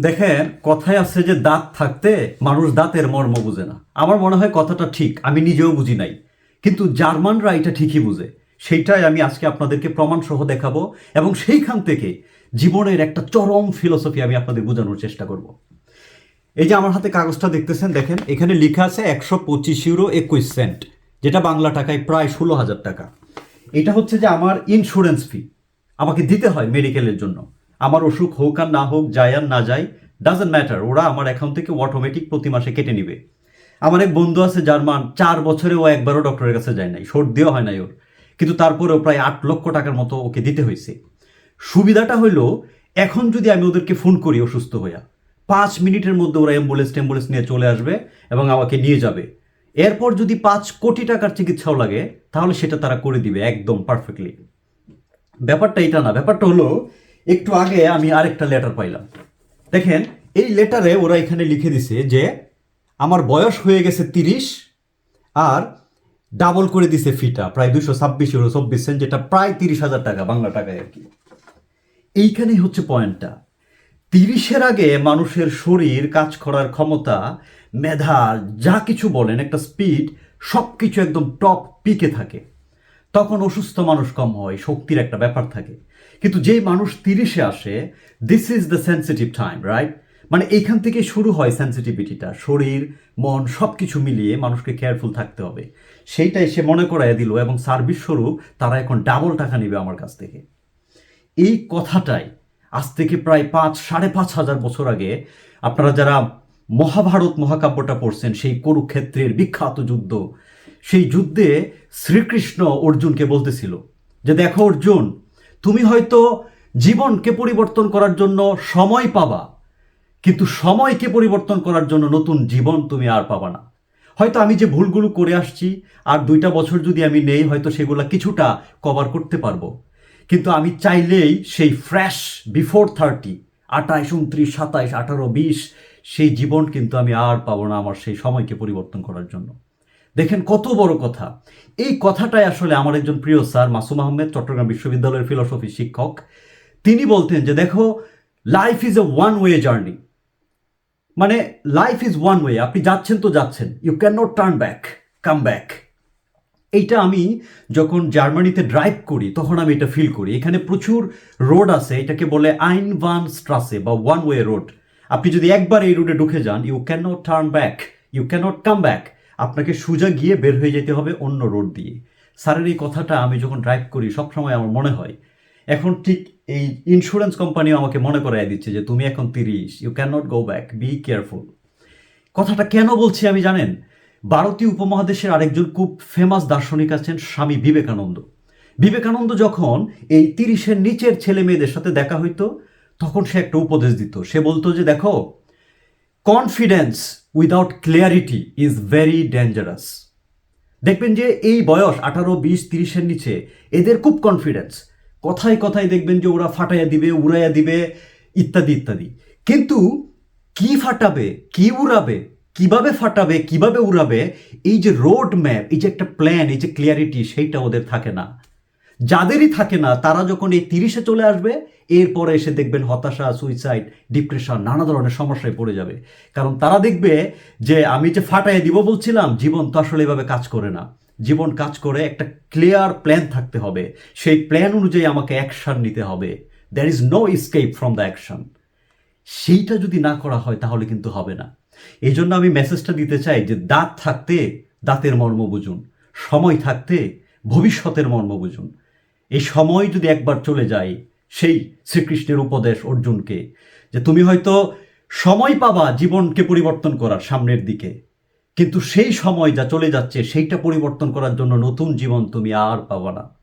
দেখেন, কথায় আছে যে দাঁত থাকতে মানুষ দাঁতের মর্ম বুঝে না। আমার মনে হয় কথাটা ঠিক, আমি নিজেও বুঝি নাই। কিন্তু জার্মানরা এটা ঠিকই বুঝে। সেইটাই আমি আজকে আপনাদেরকে প্রমাণ সহ দেখাবো এবং সেইখান থেকে জীবনের একটা চরম ফিলোসফি আমি আপনাদের বোঝানোর চেষ্টা করব। এই যে আমার হাতে কাগজটা দেখতেছেন, দেখেন, এখানে লেখা আছে একশো পঁচিশ ইউরো একুশ সেন্ট, যেটা বাংলা টাকায় প্রায় ষোলো হাজার টাকা। এটা হচ্ছে যে আমার ইন্স্যুরেন্স ফি আমাকে দিতে হয় মেডিকেলের জন্য। আমার অসুখ হোক আর না হোক যায় আর না যায় ডাজেন্ট ম্যাটার ওরা আমার অ্যাকাউন্ট থেকে অটোমেটিক প্রতি মাসে কেটে নিবে। আমার এক বন্ধু আছে জার্মান চার বছরে ও একবারও ডক্টরের কাছে যায় নাই, সর্দিও হয় নাই ওর। কিন্তু তারপরেও প্রায় আট লক্ষ টাকার মতো ওকে দিতে হয়েছে। সুবিধাটা হইল, এখন যদি আমি ওদেরকে ফোন করি অসুস্থ হইয়া, পাঁচ মিনিটের মধ্যে ওরা অ্যাম্বুলেন্স ট্যাম্বুলেন্স নিয়ে চলে আসবে এবং আমাকে নিয়ে যাবে। এরপর যদি পাঁচ কোটি টাকার চিকিৎসাও লাগে, তাহলে সেটা তারা করে দিবে একদম পারফেক্টলি ব্যাপারটা এটা না, ব্যাপারটা হলো একটু আগে আমি আরেকটা লেটার পাইলাম। দেখেন, এই লেটারে ওরা এখানে লিখে দিছে যে, আমার বয়স হয়ে গেছে তিরিশ আর ডাবল করে দিছে ফিটা প্রায় দুশো ছাব্বিশ ইউরো চব্বিশ সেন্ট যেটা প্রায় তিরিশ হাজার টাকা, বাংলা টাকায় আর কি। এইখানেই হচ্ছে পয়েন্টটা তিরিশের আগে মানুষের শরীর, কাজ করার ক্ষমতা, মেধা, যা কিছু বলেন, একটা স্পিড সব কিছু একদম টপ পিকে থাকে। তখন অসুস্থ মানুষ কম হয়, শক্তির একটা ব্যাপার থাকে। কিন্তু যেই মানুষ তিরিশে আসে this is the sensitive time right মানে এইখান থেকে শুরু হয় সেন্সিটিভিটিটা শরীর, মন সব কিছু মিলিয়ে মানুষকে কেয়ারফুল থাকতে হবে। সেইটাই সে মনে করাই দিল এবং সার্ভিস স্বরূপ তারা এখন ডাবল টাকা নেবে আমার কাছ থেকে। এই কথাটাই আজ থেকে প্রায় পাঁচ, সাড়ে পাঁচ হাজার বছর আগে আপনারা যারা মহাভারত মহাকাব্যটা পড়ছেন, সেই কুরুক্ষেত্রের বিখ্যাত যুদ্ধ সেই যুদ্ধে শ্রীকৃষ্ণ অর্জুনকে বলতেছিল যে, দেখো অর্জুন, তুমি হয়তো জীবনকে পরিবর্তন করার জন্য সময় পাবা, কিন্তু সময়কে পরিবর্তন করার জন্য নতুন জীবন তুমি আর পাবা না। হয়তো আমি যে ভুলগুলো করে আসছি, আর দুইটা বছর যদি আমি নেই, হয়তো সেগুলো কিছুটা কভার করতে পারব। কিন্তু আমি চাইলেই সেই ফ্রেশ বিফোর থার্টি আঠাইশ উনত্রিশ সাতাইশ আঠারো, বিশ, সেই জীবন কিন্তু আমি আর পাবো না আমার সেই সময়কে পরিবর্তন করার জন্য। দেখেন কত বড় কথা। এই কথাটাই আসলে আমার একজন প্রিয় স্যার মাসুম আহমেদ, চট্টগ্রাম বিশ্ববিদ্যালয়ের ফিলসফি শিক্ষক। তিনি বলতেন যে, দেখো life is a one way journey মানে লাইফ ইজ ওয়ান ওয়ে আপনি যাচ্ছেন তো যাচ্ছেন। You can not turn back come back এইটা আমি যখন জার্মানিতে ড্রাইভ করি, তখন আমি এটা ফিল করি। এখানে প্রচুর রোড আছে, এটাকে বলে আইন ওয়ান স্ট্রাসে বা ওয়ান ওয়ে রোড আপনি যদি একবার এই রোডে ঢুকে যান you can not turn back you can not come back আপনাকে সোজা গিয়ে বের হয়ে যেতে হবে অন্য রোড দিয়ে। স্যারের এই কথাটা আমি যখন ড্রাইভ করি, সবসময় আমার মনে হয়। এখন ঠিক এই ইন্স্যুরেন্স কোম্পানিও আমাকে মনে করাই দিচ্ছে যে, তুমি এখন তিরিশ you can not go back be careful কথাটা কেন বলছি আমি জানেন? ভারতীয় উপমহাদেশের আরেকজন খুব ফেমাস দার্শনিক আছেন স্বামী বিবেকানন্দ। বিবেকানন্দ যখন এই তিরিশের নিচের ছেলে মেয়েদের সাথে দেখা হইতো, তখন সে একটা উপদেশ দিত। সে বলতো যে, দেখো confidence without clarity is very dangerous দেখবেন যে এই বয়স আঠারো, বিশ, তিরিশের নিচে এদের খুব কনফিডেন্স কথায় কথায় দেখবেন যে ওরা ফাটাইয়া দিবে, উড়াইয়া দিবে, ইত্যাদি ইত্যাদি। কিন্তু কি ফাটাবে, কি উড়াবে, কীভাবে ফাটাবে, কীভাবে উড়াবে, এই যে রোড ম্যাপ এই যে একটা প্ল্যান এই যে ক্লিয়ারিটি সেইটা ওদের থাকে না। যাদেরই থাকে না, তারা যখন এই তিরিশে চলে আসবে, এরপরে এসে দেখবেন হতাশা সুইসাইড ডিপ্রেশন নানা ধরনের সমস্যায় পড়ে যাবে। কারণ তারা দেখবে যে, আমি যে ফাটাই দিব বলছিলাম, জীবন তো আসলে এভাবে কাজ করে না। জীবন কাজ করে একটা ক্লিয়ার প্ল্যান থাকতে হবে। সেই প্ল্যান অনুযায়ী আমাকে অ্যাকশন নিতে হবে। There is no escape from the action সেইটা যদি না করা হয়, তাহলে কিন্তু হবে না। এই জন্য আমি মেসেজটা দিতে চাই যে, দাঁত থাকতে দাঁতের মর্ম বুঝুন, সময় থাকতে ভবিষ্যতের মর্ম বুঝুন। এই সময় যদি একবার চলে যায় সেই শ্রীকৃষ্ণের উপদেশ অর্জুনকে, যে তুমি হয়তো সময় পাবা জীবনকে পরিবর্তন করার সামনের দিকে, কিন্তু সেই সময় যা চলে যাচ্ছে, সেইটা পরিবর্তন করার জন্য নতুন জীবন তুমি আর পাবা না।